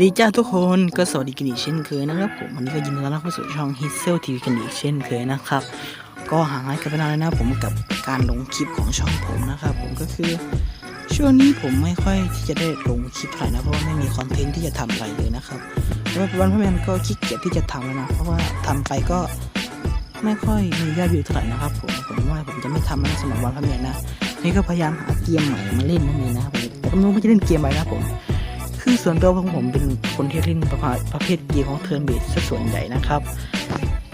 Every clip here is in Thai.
ดีจ้าทุกคนก็สวัสดีกันอีกเช่นเคยนะครับผมวันนี้ก็ยินดีต้อนรับเข้าสู่ช่อง h i s s e l TV กันอีกเช่นเคยนะครับ ก็ห่างหายกันไปนานแล้วนะผมกับการลงคลิปของช่องผมนะครับผมก็คือช่วงนี้ผมไม่ค่อยที่จะได้ลงคลิปเท่าไหร่นะเพราะว่าไม่มีคอนเทนต์ที่จะทำอะไรเลยนะครับแล้วปัจจุบันพ่อแม่ก็ขี้เกียจที่จะทำแล้วนะเพราะว่าทำไปก็ไม่ค่อยมียอดวิวเท่าไหร่นะครับผมผมว่าผมจะไม่ทำแล้วนะสำหรับวันพ่อแม่นะนี่ก็พยายามหาเกมใหม่มาเล่นนั่นเองนะครับผมแต่ก็ไม่รู้ว่าจะเล่นเกมอะไรนะผม ส่วนตัวของผมเป็นคนที่เล่นประเภทประเภทเกมของเทิร์นเบสซะส่วนใหญ่นะครับ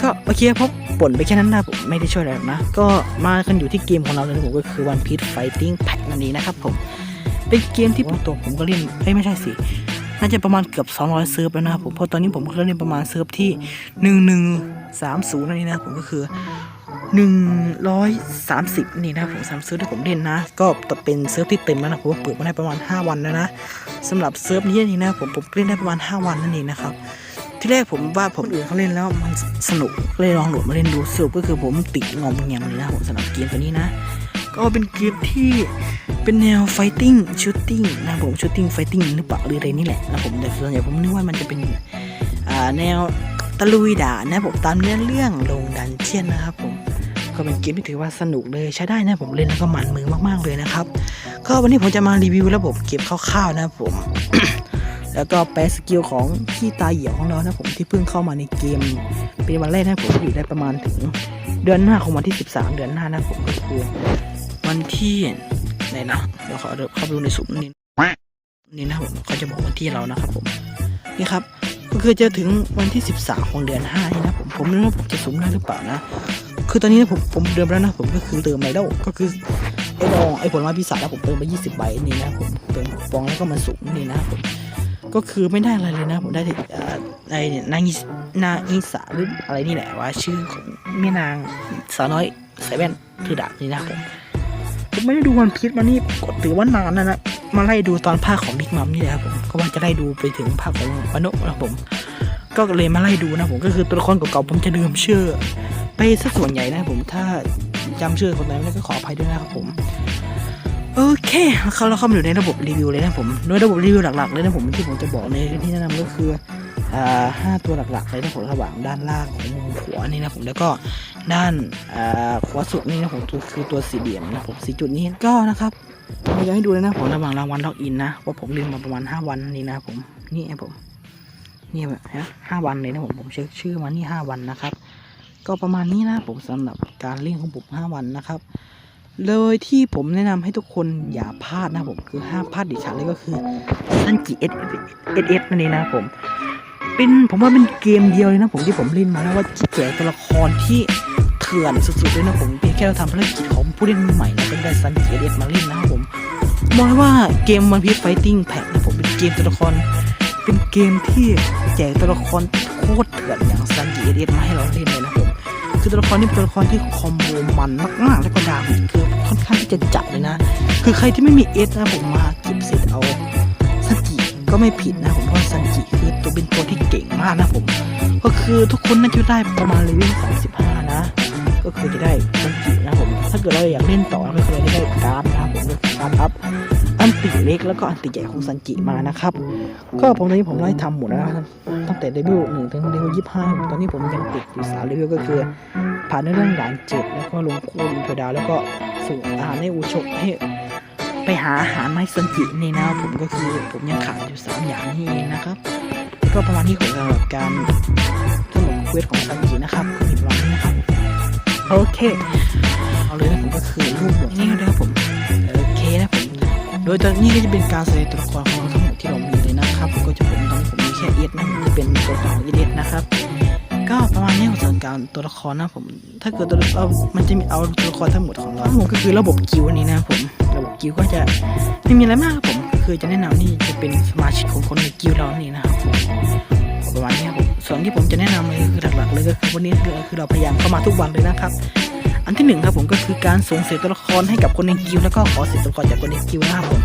ก็โอเคเพราะป่นไปแค่นั้นนะผมไม่ได้ช่วยอะไรหรอกนะ ก็มากันอยู่ที่เกมของเราเลยนผมก็คือ One Piece Fighting Pack นั่นเองนะครับผม เป็นเกมที่ผมตัวผมก็เล่นเอ้ยไม่ใช่สิน่าจะประมาณเกือบ 200 เซิร์ฟแล้วนะครับผมเพราะตอนนี้ผมก็เล่นประมาณเซิร์ฟที่ 1130นั่นเองนะผมก็คือ 130 นี่นะผมสามเซิร์ฟที่ผมเล่นนะ ก็เป็นเซิร์ฟที่เต็มแล้วนะผมเปิดมาได้ประมาณ 5 วันแล้วนะสำหรับเซิร์ฟนี้นี่นะผมผมเล่นได้ประมาณ 5 วันนั่นเองนะครับที่แรกผมว่าผมอื่นเขาเล่นแล้วมันสนุกเลยลองโหลดมาเล่นดูสรุปก็คือผมติดงอมแงมเลยนะผมสำหรับเกมตัวนี้นะ ก็เป็นเกมที่เป็นแนว fighting shooting นะผม shooting fighting หรือเปล่าหรืออะไรนี่แหละนะผมแต่ส่วนใหญ่ผมนึกว่ามันจะเป็นแนวตะลุยด่านะผมตามเนื้อเรื่องลงดันเจียนนะครับผม ก็เป็นเกมที่ถือว่าสนุกเลยใช้ได้นะผมเล่นแล้วก็หมันมือมาก ๆเลยนะครับ ก็วันนี้ผมจะมารีวิวระบบเก็บคร่าวๆนะผม แล้วก็แปลสกิลของพี่ตาเหี่ยวของเรานะผมที่เพิ่งเข้ามาในเกม เป็นวันแรกนะผมอยู่ได้ประมาณถึงเดือนหน้าของวันที่ 13 เดือนหน้านะผมก็คือวันที่ไหนนะเดี๋ยวขอเข้าไปดูในสุ่มนี่นี่นะผมเขาจะบอกวันที่เรานะครับผมนี่ครับก็คือจะถึงวันที่ 13 ของเดือน5นี่นะผมผมไม่รู้ว่าผมจะสุ่มได้หรือเปล่านะ คือตอนนี้นะผมผมเดิมแล้วนะผมก็คือเติมไปแล้วก็คือไอ้บองไอ้ผลไม้พิศาจแล้วผมเติมไป20ใบนี่นะผมเติมปองแล้วก็มาสุ่มนี่นะผมก็คือไม่ได้อะไรเลยนะผมได้แต่เอ่อในเนี่ยนางนางอิสาหรืออะไรนี่แหละว่าชื่อของแม่นางสาวน้อยใส่แว่นถือดาบนี่นะผมผมไม่ได้ดูวันพีชมานี่กดถือว่านานนะนะมาไล่ดูตอนภาคของบิ๊กมัมนี่แหละผมก็ว่าจะไล่ดูไปถึงภาคของวานุนะผม ก็เลยมาไล่ดูนะผมก็คือตัวละครเก่าๆผมจะลืมชื่อ ไปสักส่วนใหญ่นะผมถ้าจำชื่อคนไหนไม่ได้ก็ขออภัยด้วยนะครับผมโอเคเขาเราเข้ามาอยู่ในระบบรีวิวเลยนะผมโดยระบบรีวิวหลักๆเลยนะผมที่ผมจะบอกในที่แนะนำก็คืออ่าห้าตัวหลักๆเลยนะผมระหว่างด้านล่างของมุมขวนี่นะผมแล้วก็ด้านอ่าขวาสุดนี่นะผมคือตัวสี่เหลี่ยมนะผมสี่จุดนี้ก็นะครับผมจะให้ดูเลยนะผมระหว่างรางวัลล็อกอินนะว่าผมเรียนมาประมาณห้าวันนี่นะผมนี่นะผมนี่แบบนะห้าวันเลยนะผมผมเช็คชื่อมานี่ห้าวันนะครับ ก็ประมาณนี้นะผมสำหรับการเล่นของผมห้าวันนะครับ เลยที่ผมแนะนำให้ทุกคนอย่าพลาดนะผมคือห้ามพลาดเดิฉันเลยก็คือซันจิเอสเอสเอสนั่นเองนะผมเป็นผมว่าเป็นเกมเดียวเลยนะผมที่ผมเล่นมาแล้วว่าแจกตัวละครที่เถื่อนสุดๆเลยนะผมเพียงแค่เราทำภารกิจของผู้เล่นมือใหม่นะก็ได้ซันจิเอสเอสมาเล่นนะครับผมบอกเลยว่าเกมมันพีไฟติ้งแพ็นะผมเป็นเกมตัวละคร เป็นเกมที่แจกตัวละครโคตรเถื่อนอย่างซันจิเอเอสมาให้เราเล่นเลยนะผม คือตัวละครนี่เป็นตัวละครที่คอมโบมันมากๆ แล้วก็ดาเมจคือค่อนข้างที่จะจัดเลยนะ คือใครที่ไม่มีเอสนะผมมาเก็บเสร็จเอาซันจิก็ไม่ผิดนะผมเพราะซันจิคือตัวเป็นตัวที่เก่งมากนะผม ก็คือทุกคนน่าจะได้ประมาณเลเวล35 นะ ก็คือจะได้ซันจินะผม ถ้าเกิดเราอยากเล่นต่อก็คือได้การ์ดนะผมก็คือการ์ดอัพ อันติเล็กแล้วก็อันติใหญ่ของซันจิมานะครับ ก็ผมตอนนี้ผมไล่ทำหมดแล้วตั้งแต่เลเวลหนึ่งถึงเลเวลยี่ห้าตอนนี้ผมยังติดอยู่สามเลเวลก็คือ ผ่านในเรื่องด่านเจ็ดแล้วก็ลงคูลินเทอร์ดาแล้วก็ส่งอาหารให้อูชกให้ไปหาอาหารไม้ซันจินี่นะผมก็คือผมยังขาดอยู่สามอย่างนี้เองนะครับ ก็ประมาณนี้ของสำหรับการทั้งหมดเควสของซันจินะครับก็มีประมาณนี้นะครับโอเค เอาเลยนะผมก็คือรูปหมดนี่นะครับผมโอเคนะผม โดยตอนนี้ก็จะเป็นการแสดงตัวละครของเราทั้งหมดที่เรามีเลยนะครับ ก็จะผมตอนนี้ผมมีแค่เอสนะจะเป็นตัวของเอสนะครับ ก็ประมาณนี้ของส่วนการตัวละครนะผม ถ้าเกิดตัวละครมันจะมีเอาตัวละครทั้งหมดของเราผมก็คือระบบกิวนี้นะผม ระบบกิวก็จะไม่มีอะไรมากครับผมก็คือจะแนะนำนี่จะเป็นสมาชิกของคนในกิวเรานี่นะครับประมาณนี้ครับผมส่วนที่ผมจะแนะนำเลยคือหลักๆเลยก็คือวันนี้คือเราพยายามเข้ามาทุกวันเลยนะครับ อันที่หนึ่งครับผมก็คือการส่งเสียตัวละครให้กับคนในกิวแล้วก็ขอเสียตัวละครจากคนในกิวนะครับผม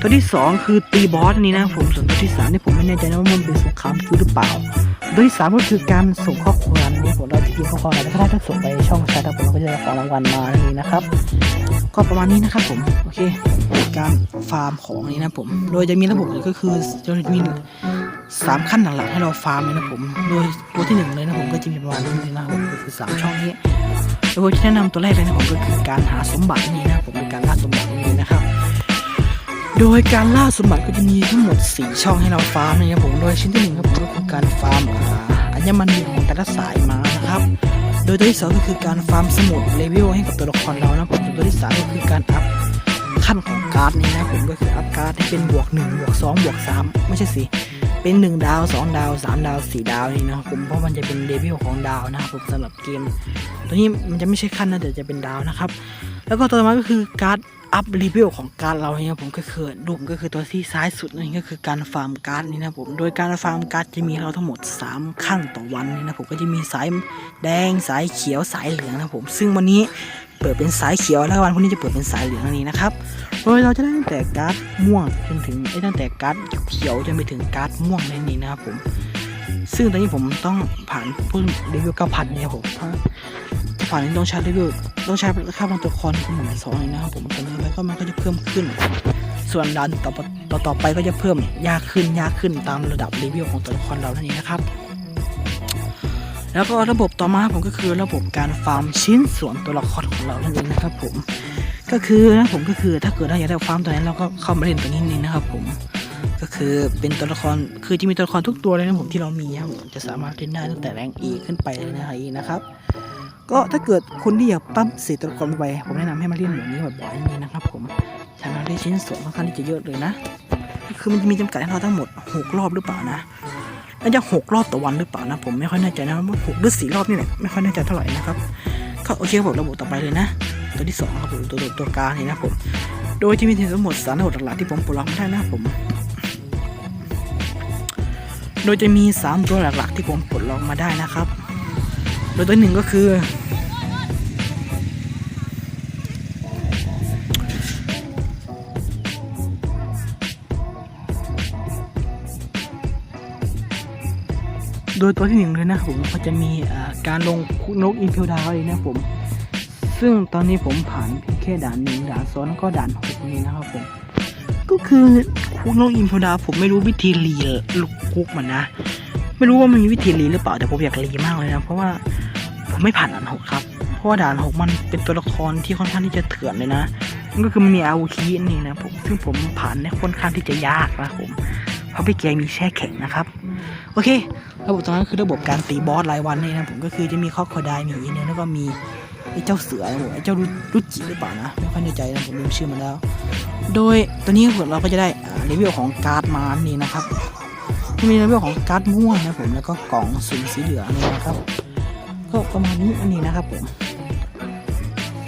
ตัวที่สองคือตีบอสนี่นะผมส่วนตัวที่สามนี่ผมไม่แน่ใจนะว่ามันเป็นสงครามกิวหรือเปล่าโดยที่สามก็คือการส่งข้อความนี่ผมเราจะพิมพ์ข้อความแล้วก็ถ้าส่งไปช่องแชทครับผมเราก็จะได้ของรางวัลมานี่นะครับ ก็ประมาณนี้นะครับผมโอเค การฟาร์มของนี้นะผม โดยจะมีระบบก็คือจะมี สามขั้นหลักๆให้เราฟาร์มเลยนะผม โดยตัวที่หนึ่งเลยนะผมก็จะมีประมาณนี้นะครับผมก็คือสามช่องนี้โดยที่แนะนำตัวแรกเลยนะผมก็คือการหาสมบัตินี่นะผมเป็นการล่าสมบัตินี่นะครับ โดยการล่าสมบัติก็จะมีทั้งหมด 4 ช่องให้เราฟาร์มนะครับผมโดยชิ้นที่หนึ่งครับผมก็คือการฟาร์มอัญมณีของแต่ละสายมานะครับ โดยตัวที่สองก็คือการฟาร์มสมุดเลเวลให้กับตัวละครเรานะผมตัวที่สามก็คือการอัพขั้นของการ์ดนี้นะผมก็คืออัพการ์ดให้เป็นบวกหนึ่งบวกสองบวกสามไม่ใช่สิ เป็นหนึ่งดาวสองดาวสามดาวสี่ดาวนี่นะครับผมเพราะมันจะเป็นเลเวของดาวนะครับผมสำหรับเกม ตัวนี้มันจะไม่ใช่ขั้นนะแต่จะเป็นดาวนะครับ แล้วก็ตัวต่อมาก็คือการ์ดอัพรีวิวของการดเราเนี่ยผมก็คือดูก็คือตัวที่ซ้ายสุดนี่ก็คือการฟาร์มการ์ดนี่นะผมโดยการฟาร์มการ์ดจะมีเราทั้งหมด 3 ขั้นต่อวันนี่นะผมก็จะมีสายแดงสายเขียวสายเหลืองนะผม ซึ่งวันนี้ เปิดเป็นสายเขียวแล้ววันพรุ่งนี้จะเปิดเป็นสายเหลืองนั่นเองนะครับโดยเราจะได้ตั้งแต่การ์ดม่วงจนถึงไอ้ตั้งแต่การ์ดเขียวจนไปถึงการ์ดม่วงนั่นเองนะครับผมซึ่งตอนนี้ผมต้องผ่านพุ่นรีวิวเก้าพันเนี่ยผมเพราะจะผ่านนี้ต้องใช้รีวิวต้องใช้ค่าบางตัวละครเป็นหมื่นสองเลยนะครับผมตอนนี้แล้วก็มันก็จะเพิ่มขึ้น ส่วนดันต่อต่อต่อไปก็จะเพิ่มยากขึ้นยากขึ้นตามระดับรีวิวของตัวละครเรานั่นเองนะครับ แล้วก็ระบบต่อมาผมก็คือระบบการฟาร์มชิ้นส่วนตัวละครของเรานั่นเองนะครับผมก็คือนะผมก็คือถ้าเกิดเราอยากได้ฟาร์มตัวนั้นเราก็เข้ามาเล่นตัวนี้นี่นะครับผมก็คือเป็นตัวละครคือจะมีตัวละครทุกตัวเลยนะผมที่เรามีครับจะสามารถเล่นได้ตั้งแต่แรงอีขึ้นไปเลยนะนะครับ ก็ถ้าเกิดคนที่อยากปั้มสีตัวละครไปผมแนะนำให้มาเล่นแบบนี้บ่อยๆนี่นะครับผมสามารถได้ชิ้นส่วนค่อนข้างที่จะเยอะเลยนะ คือมันจะมีจำกัดให้เราทั้งหมดหกรอบหรือเปล่านะ น่าจะหกรอบต่อวันหรือเปล่านะ ผมไม่ค่อยแน่ใจนะว่าหกหรือสี่รอบนี่แหละไม่ค่อยแน่ใจเท่าไหร่นะครับก็โอเคครับผมระบบต่อไปเลยนะ ตัวที่สองครับผมตัวตัวตัวกลางนี่นะผมโดยจะมีทั้งหมดสารระบบหลักๆที่ผมปลดล็อกไม่ได้นะผม โดยจะมี 3 ตัวหลักๆที่ผมปลดล็อกมาได้นะครับ โดยตัวหนึ่งก็คือ โดยตัวที่หนึ่งเลยนะผมก็จะมีการลงนกอินฟิวดาวเลยนะผม ซึ่งตอนนี้ผมผ่านเพียงแค่ด่านหนึ่งด่านสองแล้วก็ด่านหกนี้นะครับผมก็คือคุกนกอินฟิวดาวผมไม่รู้วิธีรีลูกคุกมันนะ ไม่รู้ว่ามันมีวิธีรีหรือเปล่าแต่ผมอยากรีมากเลยนะเพราะว่าผมไม่ผ่านด่านหกครับเพราะว่าด่านหกมันเป็นตัวละครที่ค่อนข้างที่จะเถื่อนเลยนะก็คือมันมีอาวุธนี่นะผมซึ่งผมผ่านเนี่ยค่อนข้างที่จะยากนะผม เพราะพี่แกมีแช่แข็งนะครับ โอเค ระบบตรงนั้นคือระบบการตีบอสรายวันนี่นะผมก็คือจะมีข้อคอดายมีอีเนี่ยแล้วก็มีไอ้เจ้าเสือนะผมไอ้เจ้ารุรุจิหรือเปล่านะไม่ค่อยแน่ใจนะผมลืมชื่อมันแล้ว โดยตัวนี้เราก็จะได้รีวิวของการ์ดมานี่นะครับจะมีรีวิวของการ์ดม่วงนะผมแล้วก็กล่องสุ่มสีเหลืองนี่นะครับ ก็ประมาณนี้อันนี้นะครับผม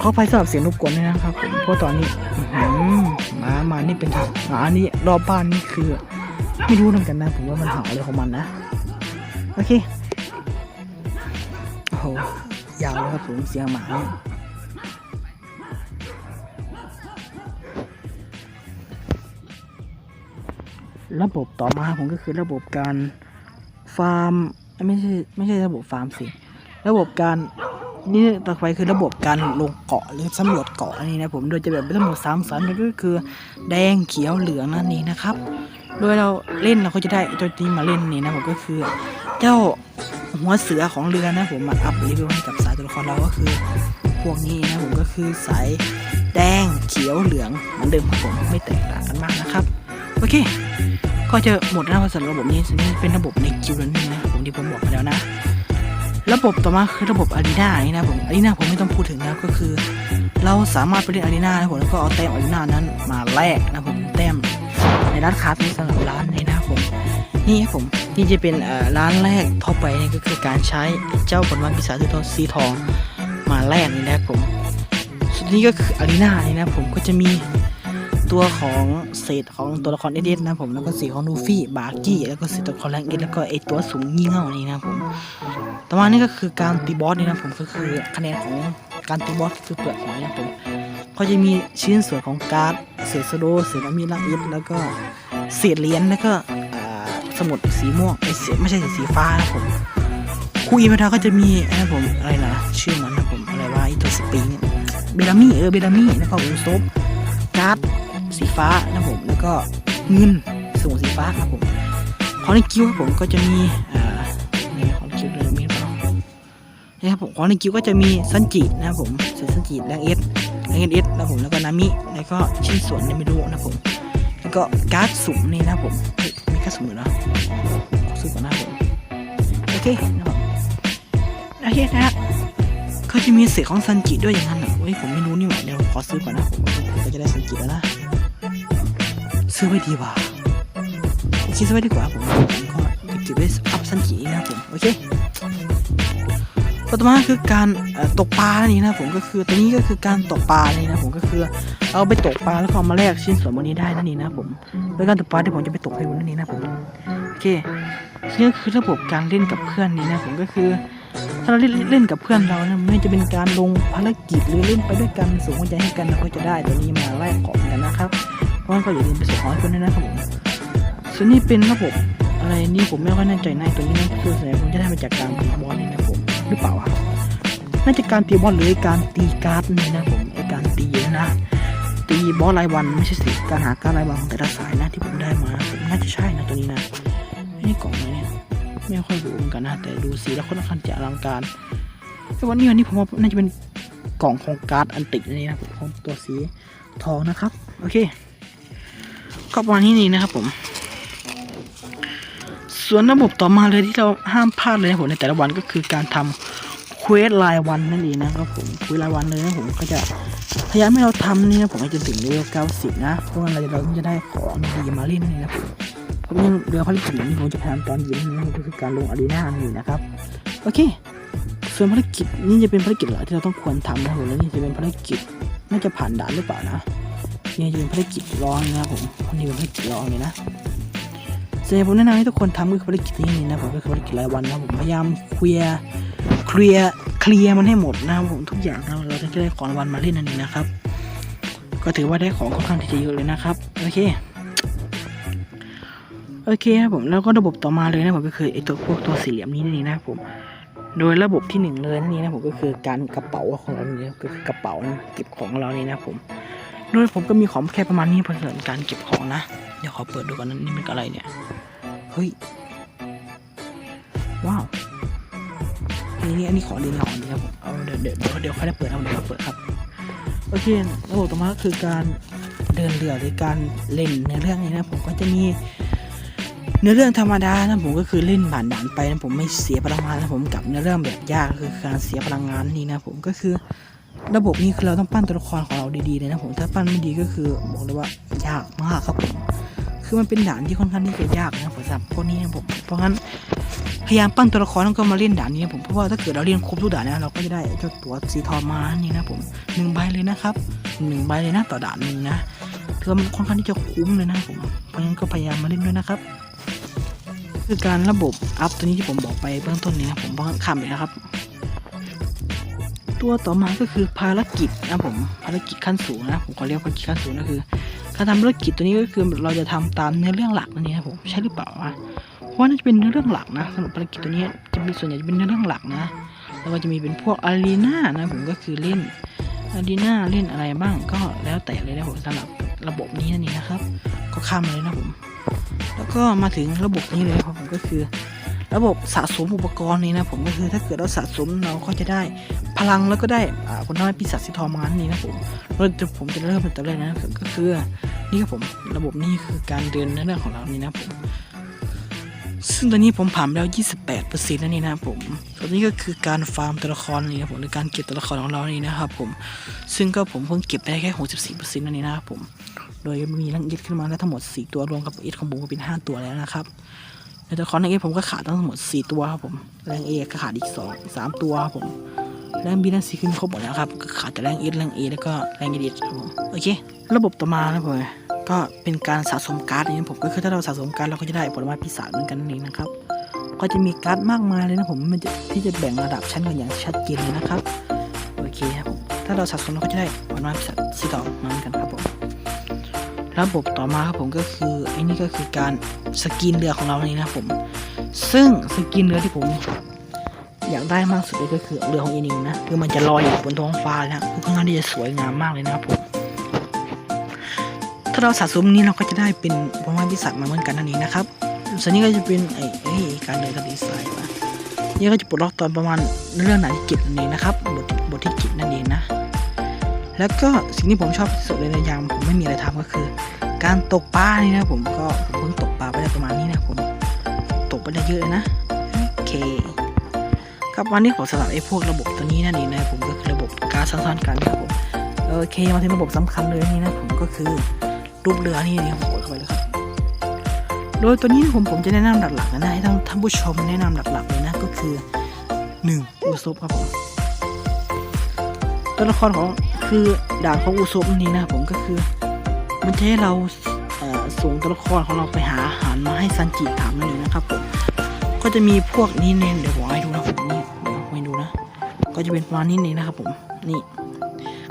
ขอไปสำหรับเสียงรบกวนด้วยนะครับผมเพราะตอนนี้อื้อหือหมามานี่เป็นหมานี่รอบบ้านนี่คือ ไม่รู้เหมือนกันนะผมว่ามันเห่าอะไรของมันนะ โอเค โอ้โห ยาวเลยครับผมเสียงหมาเนี่ยระบบต่อมาผมก็คือระบบการฟาร์มไม่ใช่ไม่ใช่ระบบฟาร์มสิ ระบบการนี่ต่อไปคือระบบการลงเกาะหรือสำรวจเกาะนี่นะผมโดยจะแบ่งเป็นทั้งหมดสามสันก็คือ แดงเขียวเหลืองนั่นนี่นะครับ โดยเราเล่นเราก็จะได้ตัวนี้มาเล่นนี่นะผมก็คือ เจ้าหัวเสือของเรือนะผมมาอัพรีวิวให้กับสายตัวละครเราก็คือ พวกนี้นะผมก็คือสายแดงเขียวเหลืองเหมือนเดิมครับผมไม่แตกต่างกันมากนะครับโอเค ก็จะหมดแล้วสำหรับระบบนี้ซึ่งเป็นระบบในคิวนี้นะผมที่ผมบอกไปแล้วนะระบบต่อมาคือระบบอารีนานี่นะผมอารีนาผมไม่ต้องพูดถึงนะก็คือ เราสามารถไปเล่นอารีนานะผมแล้วก็เอาแต้มอารีนานั้นมาแลกนะผมแต้ม ร้านค้านี้สำหรับร้านนี้นะครับผมนี่ครับผมนี่จะเป็นร้านแรกทั่วไปนี่ก็คือการใช้เจ้าผลไม้ปีศาจสีทองสีทองมาแลกนี่นะครับผมส่วนนี้ก็คืออารีนานี่นะผมก็จะมีตัวของเศษของตัวละครเอเดนนะผมแล้วก็สีของลูฟี่บาร์กี้แล้วก็เศษตัวละครแรงเอ็ดแล้วก็ไอตัวสูงยี่เง่านี่นะผมต่อมานี่ก็คือการตีบอสนี่นะผมก็คือคะแนนของการตีบอสคือเปลือกหอยนะผม ก็จะมีชิ้นส่วนของการ์ดเศษสโดเศษอามีลักอิดแล้วก็เศษเหรียญแล้วก็สมุดสีม่วงไอ้ยสีไม่ใช่สีฟ้านะผมคู่อีเมทาก็จะมีนะผมอะไรนะชื่อมันนะผมอะไรว่าอีตัวสปริงเบลามี่เออเบลามี่แล้วก็อุซบการ์ดสีฟ้านะผมแล้วก็เงินสมุดสีฟ้าครับผมของในคิวครับผมก็จะมีอ่านี่ของคิวเลยมีหรือเปล่านี่ครับผมของในคิวก็จะมีซันจินะครับผมเซซันจิแรงเอส แรงเอสนะผมแล้วก็นามิแล้วก็ชิ้นส่วนเนี่ยไม่รู้นะผมแล้วก็การ์ดสุ่มนี่นะผมเฮ้ยมีการ์ดสุ่มเหรอขอซื้อก่อนนะผมโอเคนะครับโอเคนะฮะก็จะมีเศษของซันจิด้วยอย่างนั้นเหรอเฮ้ยผมไม่รู้นี่หว่าเดี๋ยวขอซื้อก่อนนะผมก็จะได้ซันจิแล้วนะซื้อไว้ดีกว่าคิดซื้อไว้ดีกว่าผมผมก็จะเก็บไว้อัพซันจินะผมโอเค ต่อมาคือการตกปลานี่นะผมก็คือตัวนี้ก็คือการตกปลานี่นะผมก็คือเอาไปตกปลาแล้วก็เอามาแลกชิ้นส่วนพวนี้ได้นั่นเองนะผมโดยการตกปลาที่ผมจะไปตกให้คุณนั่นเองนะผมโอเคนี่ก็คือระบบการเล่นกับเพื่อนนี่นะผมก็คือ ถ้าเราเล่นเล่นกับเพื่อนเรานะไม่จะเป็นการลงภารกิจหรือเล่นไปด้วยกันส่งหัวใจให้กันเราก็จะได้ตัวนี้มาแลกของกันนะครับเพราะนั่นก็อย่าลืมไปส่งของให้เพื่อนด้วยนะครับผมส่วนนี้เป็นระบบอะไรนี่ผมไม่ค่อยแน่ใจในตัวนี้นะคือส่วนใหญ่ผมจะได้มาจากการบอลนี่นะ หรือเปล่าน่าจะการตีบอลหรือการตีการ์ดนี่นะผมไอการตีนะตีบอสรายวันไม่ใช่สิการหาการรายวันของแต่ละสายนะที่ผมได้มาผมน่าจะใช่นะตัวนี้นะนี่กล่องอะไรเนี่ยไม่ค่อยรู้เหมือนกันนะแต่ดูสีแล้วค่อนข้างจะอลังการแต่วันนี้วันนี้ผมว่าน่าจะเป็นกล่องของการ์ดอันติกนี่นะผมของตัวสีทองนะครับ โอเคก็ประมาณนี้นี่นะครับผม ส่วนระบบต่อมาเลยที่เราห้ามพลาดเลยนะผมในแต่ละวันก็คือการทำเควสรายวันนั่นเองนะครับผมเควสรายวันเลยนะผมก็จะพยายามให้เราทำนี่นะผมให้จนถึงเลเวล90 นะเพราะว่าเราจะเราจะได้ของดีมาเล่นนี่นะผมผมยังเรือภารกิจนี้ผมจะทำตอนเย็นนะก็คือการลงอารีนานี่นะครับโอเค ส่วนภารกิจนี่จะเป็นภารกิจหลักที่เราต้องควรทำนะผมแล้วนี่จะเป็นภารกิจน่าจะผ่านด่านหรือเปล่านะนี่จะเป็นภารกิจรองนะผมนนี้เป็นภารกิจรองเลยนะ ส่วนใหญ่ผมแนะนำให้ทุกคนทำก็คือภารกิจนี้นะผมก็คือภารกิจรายวันนะผมพยายามเคลียร์เคลียร์เคลียร์มันให้หมดนะครับผมทุกอย่างนะเราจะได้ของรางวัลมาเล่นนั่นเองนะครับ ก็ถือว่าได้ของค่อนข้างที่จะเยอะเลยนะครับโอเคโอเคครับผมแล้วก็ระบบต่อมาเลยนะผมก็คือไอตัวพวกตัวสี่เหลี่ยมนี้นั่นเองนะครับผมโดยระบบที่หนึ่งเลยนั่นเองนะผมก็คือการกระเป๋าของเราเนี่ยก็คือกระเป๋าเก็บของเรานี่นะผม โดยผมก็มีของแค่ประมาณนี้เพื่อสำหรับการเก็บของนะ เดี๋ยวขอเปิดดูก่อนนะนี่มันอะไรเนี่ย เฮ้ย ว้าว นี่นี่อันนี้ขอเรียนของนี่ครับผมเอาเดี๋ยวเดี๋ยวเดี๋ยวเดี๋ยวค่อยได้เปิดเอาเดี๋ยวเราเปิดครับ โอเคระบบต่อมาก็คือการเดินเรือหรือการเล่นในเรื่องนี้นะผมก็จะมีเนื้อเรื่องธรรมดานะผมก็คือเล่นผ่านด่านไปนะผมไม่เสียพลังงานนะผมกับเนื้อเรื่องแบบยากคือการเสียพลังงานนี่นะผมก็คือ ระบบนี้คือเราต้องปั้นตัวละครของเราดีๆเลยนะผม ถ้าปั้นไม่ดีก็คือบอกเลยว่ายากมากครับผม คือมันเป็นด่านที่ค่อนข้างที่จะยากนะผมสำหรับพวกนี้นะผม เพราะงั้นพยายามปั้นตัวละครแล้วก็มาเล่นด่านนี้นะผม เพราะว่าถ้าเกิดเราเล่นครบทุกด่านนะเราก็จะได้เจ้าตัวสีทองมานี่นะผมหนึ่งใบเลยนะครับหนึ่งใบเลยนะต่อด่านหนึ่งนะถือว่มันค่อนข้างที่จะคุ้มเลยนะผม เพราะงั้นก็พยายามมาเล่นด้วยนะครับคือการระบบอัพตัวนี้ที่ผมบอกไปเบื้องต้นนี้นะผมบอกข้ามไปนะครับ ตัวต่อมาก็คือภารกิจนะผมภารกิจขั้นสูงนะผมขอเรียกภารกิจขั้นสูงก็คือ การทำภารกิจตัวนี้ก็คือเราจะทำตามเนื้อเรื่องหลักนั่นเองครับผมใช่หรือเปล่าวะเพราะว่าน่าจะเป็นเนื้อเรื่องหลักนะสำหรับภารกิจตัวนี้จะมีส่วนใหญ่จะเป็นเนื้อเรื่องหลักนะแล้วก็จะมีเป็นพวกอารีนานะผมก็คือเล่นอารีนาเล่นอะไรบ้างก็แล้วแต่เลยนะผมสำหรับระบบนี้นั่นเองนะครับ ก็ข้ามเลยนะผมแล้วก็มาถึงระบบนี้เลยครับผมก็คือ ระบบสะสมอุปกรณ์นี่นะผมก็คือถ้าเกิดเราสะสมเราก็จะได้พลังแล้วก็ได้อ่าคนทำให้ปีศาจสีทองมานั่นนี่นะผมเราจะผมจะเริ่มเป็นตัวแรกนะก็คือนี่ครับผมระบบนี้คือการเดินในเรื่องของเรานี่นะผมซึ่งตอนนี้ผมผ่านไปแล้ว 28%นั่นนี่นะผมส่วนนี้ก็คือการฟาร์มตัวละครนี่นะผมหรือการเก็บตัวละครของเรานี่นะครับผม ซึ่งก็ผมเพิ่งเก็บได้แค่ 64%นั่นนี่นะครับผม โดยมีรังยึดขึ้นมาแล้วทั้งหมด 4 ตัวรวมกับเอทของผมก็เป็น 5 ตัวแล้วนะครับ ในตัวละครในเอผมก็ขาดทั้งหมด 4 ตัวครับผมแรงเอก็ขาดอีก 2 3 ตัวครับผมแรงบีแรงซีขึ้นครบหมดแล้วครับขาดแต่แรงเอแรงเอแล้วก็แรงเอดครับผมโอเค ระบบต่อมานะผมก็เป็นการสะสมการ์ดนี่ผมก็คือถ้าเราสะสมการ์ดเราก็จะได้ผลไม้ปีศาจเหมือนกันนั่นเองนะครับก็จะมีการ์ดมากมายเลยนะผมมันจะที่จะแบ่งระดับชั้นกันอย่างชัดเจนเลยนะครับโอเคครับผมถ้าเราสะสมเราก็จะได้ผลไม้ปีศาจสีทองมาเหมือนกันครับผม ระบบต่อมาครับผมก็คือไอ้นี่ก็คือการสกินเรือของเรานี่นะผม ซึ่งสกินเรือที่ผมอยากได้มากสุดเลยก็คือเรือของอีนิงนะคือมันจะลอยอยู่บนท้องฟ้าแล้วคือค่อนข้างที่จะสวยงามมากเลยนะครับผมถ้าเราสะสมนี้เราก็จะได้เป็นพมาพิศาจมาเหมือนกันนั่นเองนะครับส่วนนี้ก็จะเป็นไอ้ไอการเดินกับดีไซน์ว่ะนี่ก็จะปลดล็อกตอนประมาณเรื่องไหนที่กิจนั่นเองนะครับบทบทที่กิจนั่นเองนะ แล้วก็สิ่งที่ผมชอบที่สุดเลยในยามผมไม่มีอะไรทำก็คือ การตกปลานี่นะผมก็ผมเพิ่งตกปลาไปได้ประมาณนี้นะผมตกไปได้เยอะนะโอเคครับวันนี้ผมสำหรับไอ้พวกระบบตัวนี้นั่นเองนะผมก็คือระบบการสังสรรค์กันนะครับผมโอเคมาถึงระบบสำคัญเลยนี่นะผมก็คือรูปเรือนี่นะครับผมกดเข้าไปเลยครับโดยตัวนี้ผมผมจะแนะนำหลักๆนะให้ท่านผู้ชมแนะนำหลักๆเลยนะก็คือหนึ่งอุซบครับผมตัวละครของ คือดาบของอุซบนี่นะครับผมก็คือ มันจะให้เราส่งตัวละครของเราไปหาอาหารมาให้ซันจิถามนั่นเองนะครับผมก็จะมีพวกนี้เน้นเดี๋ยวผมให้ดูนะผมนี่ผมให้ดูนะ ก็จะเป็นประมาณนี้นี่นะครับผมนี่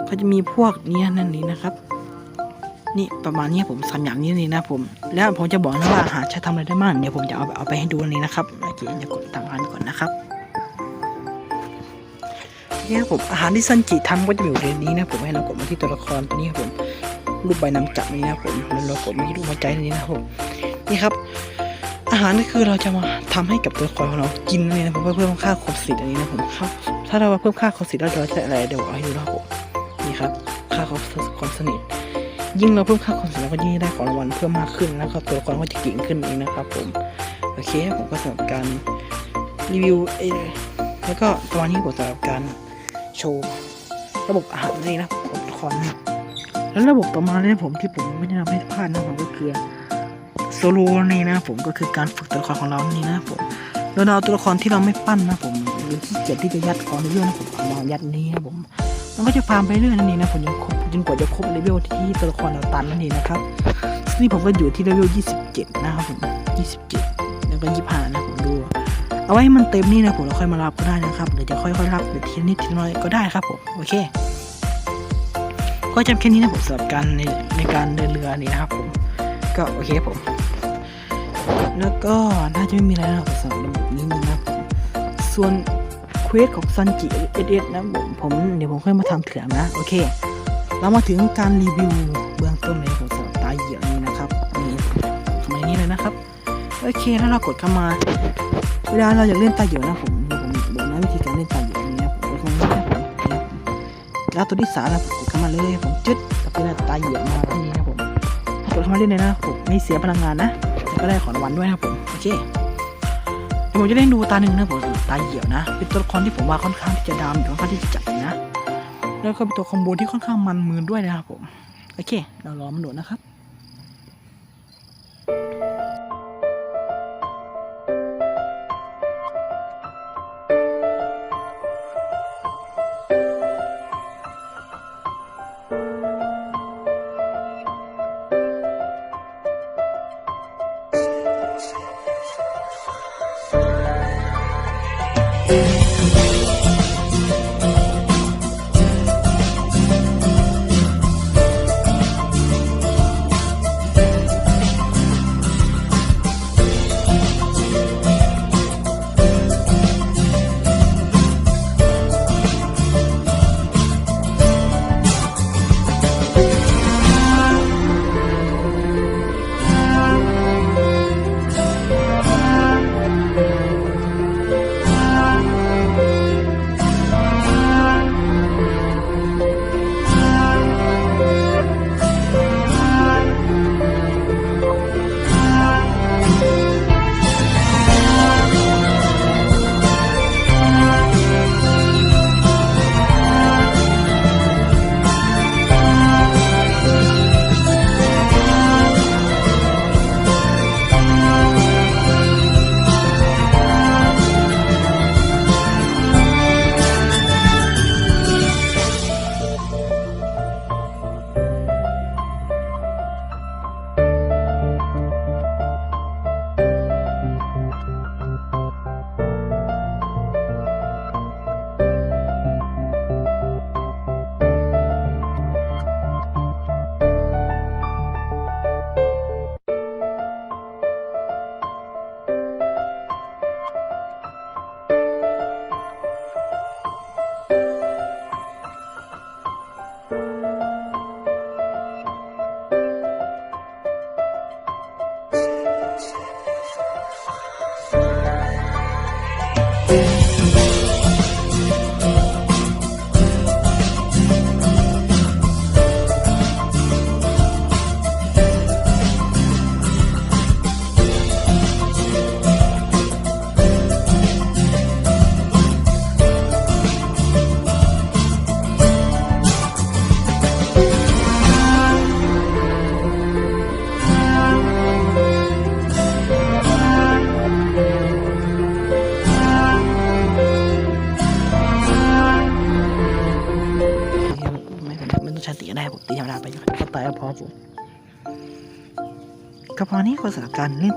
ก็จะมีพวกนี้นั่นนี่นะครับ นี่ประมาณนี้ผมสามอย่างนี้นี่นะผม แล้วผมจะบอกนะว่าอาหารจะทำอะไรได้บ้างเดี๋ยวผมจะเอาเอาไปให้ดูนี่นะครับโอเคจะกดตามอันก่อนนะครับ นี่ครับผมอาหารที่ซันจิทำก็จะอยู่ในนี้นะผมให้เรากดมาที่ตัวละครตัวนี้ครับผมรูปใบนำจับนี่นะผมแล้วเรากดมาที่รูปหัวใจตัวนี้นะผมนี่ครับ อาหารก็คือเราจะมาทำให้กับตัวละครของเรากินนั่นเองนะผมเพื่อเพิ่มค่าความสิทธิ์อันนี้นะผมครับถ้าเราเพิ่มค่าความสิทธิ์แล้วเราจะอะไรเดี๋ยวเอาให้ดูนะครับผมนี่ครับค่าความความสนิทยิ่งเราเพิ่มค่าความสนิทเราก็ยิ่งได้ของรางวัลเพิ่มมากขึ้นนะครับตัวละครก็จะเก่งขึ้นเองนะครับ ผมโอเคผมก็สำหรับการรีวิวเอแล้วก็ตอนนี้ผมสำหรับการ ชว์ ระบบอาหารนี่นะของตัวละครนะแล้วระบบต่อมาเนี่ยผมที่ผมไม่ได้ทำให้พลาดนะผมก็คือโซโลนี่นะผมก็คือการฝึกตัวละครของเรานี่นะผมเราเอาตัวละครที่เราไม่ปั้นนะผมหรือที่เกียจที่จะยัดของเยอะนะผมมายัดนี้นะผมมันก็จะฟาร์มไปเรื่อยนั่นเองนะผมยังครบจนกว่าจะครบเลเวลที่ตัวละครเราตันนั่นเองนะครับนี่ผมก็อยู่ที่เลเวล 27 นะครับผม 27 แล้วก็ 25 เอาไว้ให้มันเต็มนี่นะผมเราค่อยมารับก็ได้นะครับหรือจะค่อยๆรับหรือทีนิดทีน้อยก็ได้ครับผมโอเค ก็จำแค่นี้นะผมสำหรับการในในการเดินเรือนี่นะครับผมก็โอเคผมแล้วก็น่าจะไม่มีอะไรแล้วสำหรับระบบนี้นะครับผมส่วนเควสของซันจิเอเอสนะผมผมเดี๋ยวผมค่อยมาทำเถื่อนนะโอเค เรามาถึงการรีวิวเบื้องต้นเลยของสำหรับตาเหยี่ยวนี้นะครับนี่ทำไมนี้เลยนะครับโอเคถ้าเรากดเข้ามา เวลาเราอยากเล่นตาเหยี่ยวนะผมผมบอกนะวิธีการเล่นตาเหยี่ยวนี้นะผมกดเข้ามานะผมแล้วตัวที่สามนะผมกดเข้ามาเลยผมจึดกับเป็นตาเหยี่ยวมาที่นี่นะผมกดเข้ามาเล่นเลยนะผมไม่เสียพลังงานนะก็ได้ของรางวัลด้วยนะผมโอเคเดี๋ยวผมจะเล่นดูตาหนึ่งนะผมตาเหี่ยวนะ เป็นตัวละครที่ผมว่าค่อนข้างที่จะดำค่อนข้างที่จะจัดนะ แล้วก็เป็นตัวคอมโบที่ค่อนข้างมันมือด้วยนะครับผมโอเค เรารอมันโดดนนะครับ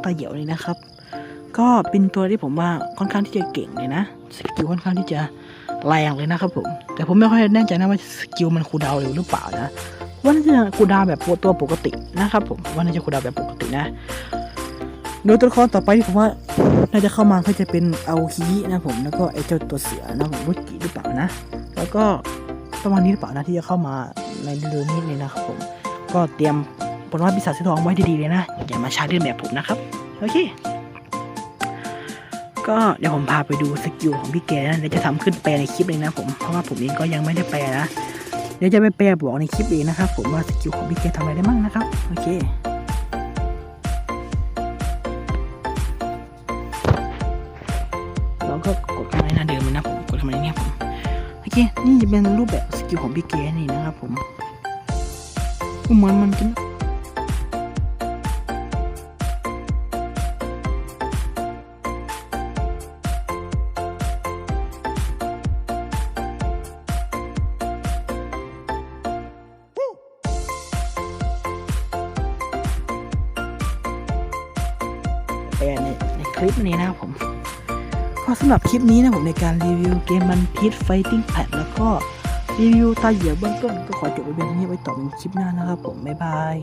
ตาเหี่ยวเลยนะครับ ก็เป็นตัวที่ผมว่าค่อนข้างที่จะเก่งเลยนะสกิลค่อนข้างที่จะแรงเลยนะครับผม แต่ผมไม่ค่อยแน่ใจนะว่าสกิลมันคูดาวเร็วหรือเปล่านะว่าน่าจะคูดาวแบบตัวปกตินะครับผมว่าน่าจะคูดาวแบบปกตินะโดยตัวละครต่อไปที่ผมว่าน่าจะเข้ามาก็จะเป็นเอาฮีนะผมแล้วก็ไอเจ้าตัวเสือนะผมวุฒิหรือเปล่านะ แล้วก็ประมาณนี้หรือเปล่านะที่จะเข้ามาในเดือนนี้เลยนะครับผม ก็เตรียม ผลว่าปีศาจสีทองไว้ดีๆเลยนะ อย่ามาใช้เล่นแบบผมนะครับ โอเค ก็เดี๋ยวผมพาไปดูสกิลของพี่แกนะเดี๋ยวจะทำขึ้นแปลในคลิปเลยนะผมเพราะว่าผมเองก็ยังไม่ได้แปลนะเดี๋ยวจะไปแปลบอกในคลิปเองนะครับ ผมว่าสกิลของพี่แกทำอะไรได้บ้างนะครับ โอเคเราก็กดเข้ามาในหน้าเดิมเลยนะผมกดเข้ามาในนี้ครับผมโอเค นี่จะเป็นรูปแบบสกิลของพี่เกนี่นะครับผมเหมือนมันจะำหรับคลิปนี้นะผมในการรีวิวเกมมันพีทไฟติ้งแพดแล้วก็รีวิวตาเหยียบเบื้องต้นก็ขอจบไว้เพียงนี้ไว้ต่อเป็นคลิปหน้านะครับผม บ๊ายบาย